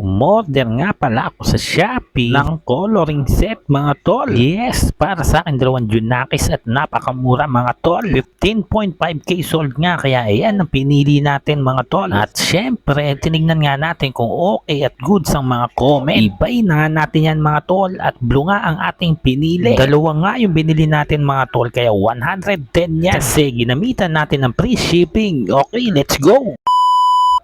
umorder nga pala ako sa Shopee ng coloring set mga tol. Yes, para sa akin dalawang Junakis at napakamura mga tol. 15.5k sold nga kaya ayan ang pinili natin mga tol. At syempre, tinignan nga natin kung okay at goods ang mga comment. Ibay na nga natin yan mga tol at blue nga ang ating pinili. Dalawa nga yung binili natin mga tol kaya 110 yan. Kasi ginamitan natin ng free shipping. Okay, let's go!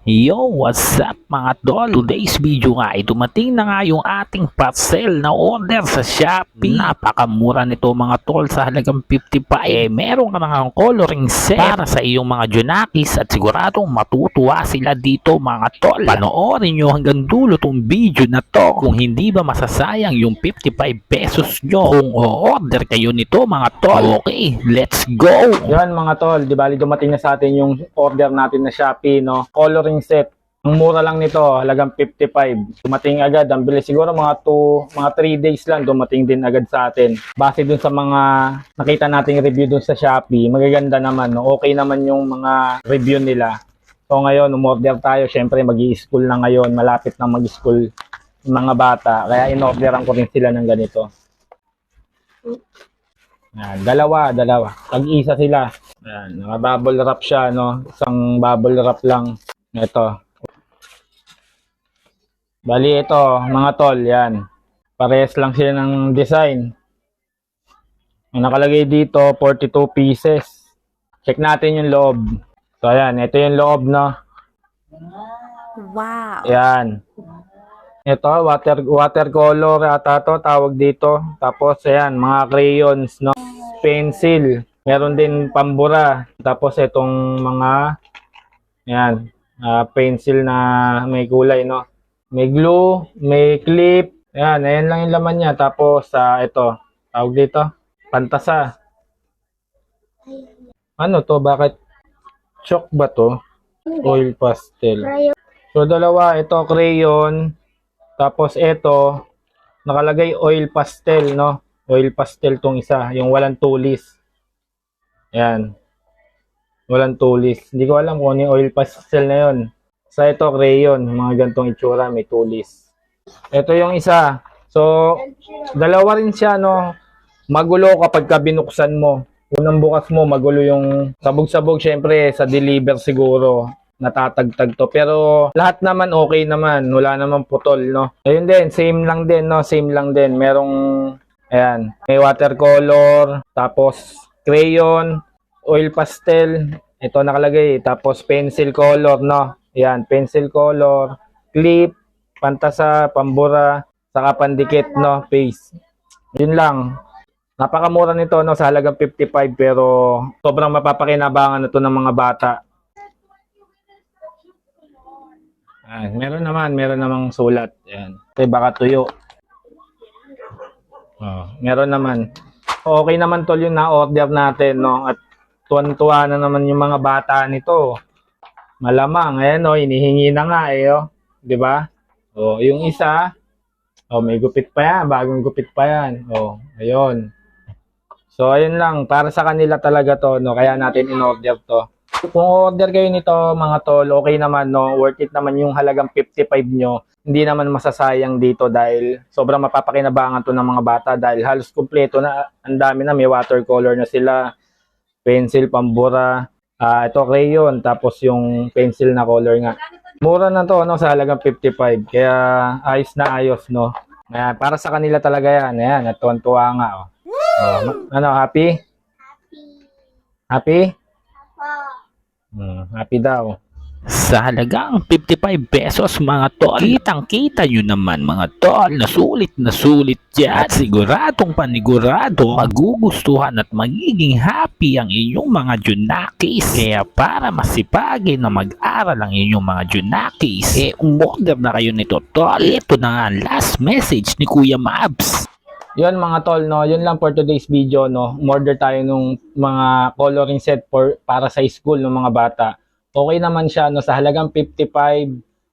Yo, what's up mga tol? Today's video nga ay dumating na nga yung ating parcel na order sa Shopee. Napakamura nito mga tol sa halagang 55. Eh, meron ka nga coloring set para sa iyong mga Junakis at siguradong matutuwa sila dito mga tol. Panoorin nyo hanggang dulo tong video na to kung hindi ba masasayang yung 55 pesos nyo kung o-order kayo nito mga tol. Okay, let's go! Yan mga tol, di bali dumating na sa atin yung order natin na Shopee, no? Coloring set. Ang mura lang nito, halagang 55. Dumating agad, ang bilis siguro mga 2, mga 3 days lang dumating din agad sa atin. Base dun sa mga nakita nating review dun sa Shopee, magaganda naman, no? Okay naman yung mga review nila. So ngayon, umorder tayo, syempre mag-i-school na ngayon, malapit na mag-school mga bata. Kaya in-orderan ko rin sila ng ganito. Yan, dalawa, dalawa. Tag-isa sila. Yan, naka-bubble wrap siya, no? Isang bubble wrap lang. Ito. Bali ito, mga tol, yan. Parehas lang sila ng design. Ang nakalagay dito, 42 pieces. Check natin yung loob. So, ayan, ito yung loob, no? Wow. Yan. Ito, water watercolor ata to, tawag dito. Tapos, ayan, mga crayons, no? Pencil. Meron din pambura. Tapos, itong mga, ayan, ah, pencil na may kulay, no? May glue, may clip. Ayan, ayan lang yung laman niya. Tapos, ah, ito, tawag dito, pantasa. Ano to? Bakit? Chalk ba to? Oil pastel. So, dalawa, ito crayon. Tapos, ito, nakalagay oil pastel, no? Oil pastel tong isa, yung walang tulis. Yan. Walang tulis. Hindi ko alam kung ano yung oil pastel na yon. Sa ito, crayon. Mga gantong itsura, may tulis. Ito yung isa. So, dalawa rin siya, no? Magulo kapag ka binuksan mo. Unang bukas mo, magulo yung sabog-sabog, syempre, sa deliver siguro natatagtag to. Pero lahat naman okay naman. Wala naman putol, no? Ayun din, same lang din, no? Same lang din. Merong, ayan, may watercolor, tapos crayon, oil pastel. Ito nakalagay. Tapos pencil color, no? Ayan, pencil color, clip, pantasa, pambura, saka pandikit, no? Face. Yun lang. Napakamura nito no sa halagang 55 pero sobrang mapapakinabangan na to ng mga bata. Ah, meron naman, meron namang sulat. Yan. Kasi baka tuyo. Oh, meron naman. Okay naman tol yung na-order natin, no? At tuwan-tuwa na naman yung mga bata nito. Malamang, ayan, no? Inihingi na nga, eh, oh. Di ba? Oh, yung isa, oh, may gupit pa yan. Bagong gupit pa yan. Oh, ayun. So, ayun lang. Para sa kanila talaga to, no? Kaya natin in-order to. Kung order kayo nito mga tol, okay naman no, worth it naman yung halagang 55 nyo. Hindi naman masasayang dito dahil sobrang mapapakinabangan to ng mga bata dahil halos kumpleto na, ang dami na, may watercolor na sila, pencil, pambura, ah ito crayon, tapos yung pencil na color nga. Mura na to no, sa halagang 55, kaya ayos na ayos no. Ayan, para sa kanila talaga yan, ayan, natuwan-tuwa nga oh. Oh, ano, happy? Happy? Hmm, happy daw. Sa halagang 55 pesos mga tol, kitang-kita nyo naman mga tol na sulit na sulit siguradong panigurado magugustuhan at magiging happy ang inyong mga Junakis. Kaya para masipagin na mag-aral ang inyong mga Junakis, eh umorder na kayo nito tol. Ito na nga ang last message ni Kuya Mabs. Yun mga tol, no, yun lang for today's video, no. Order tayo nung mga coloring set for para sa school ng mga bata. Okay naman siya, no, sa halagang 55,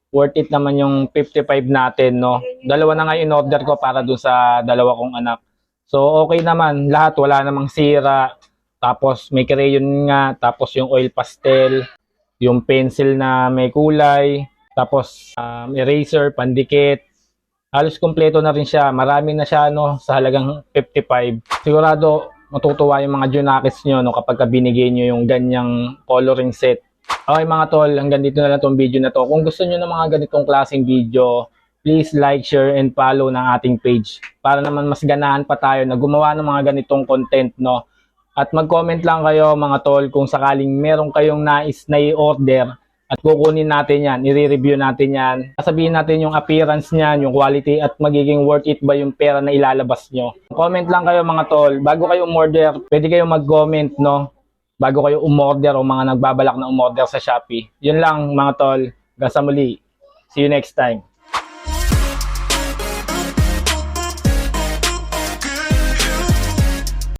worth it naman yung 55 natin, no. Dalawa na nga in order ko para dun sa dalawa kong anak. So okay naman, lahat wala namang sira. Tapos may crayon nga, tapos yung oil pastel, yung pencil na may kulay, Tapos um, eraser, pandikit. Halos kumpleto na rin siya. Marami na siya no sa halagang 55. Sigurado matutuwa yung mga Junakis nyo no kapag ka binigay nyo yung ganyang coloring set. Okay mga tol, hanggang dito na lang tong video na to. Kung gusto nyo ng mga ganitong klaseng video, please like, share, and follow ng ating page para naman mas ganahan pa tayo na gumawa ng mga ganitong content, no? At mag-comment lang kayo mga tol kung sakaling meron kayong nais na i-order at kukunin natin yan, i-review natin yan. Sasabihin natin yung appearance niyan, yung quality at magiging worth it ba yung pera na ilalabas nyo. Comment lang kayo mga tol, bago kayo umorder, pwede kayo mag-comment, no? Bago kayo umorder o mga nagbabalak na umorder sa Shopee. Yun lang mga tol, hanggang sa muli. See you next time.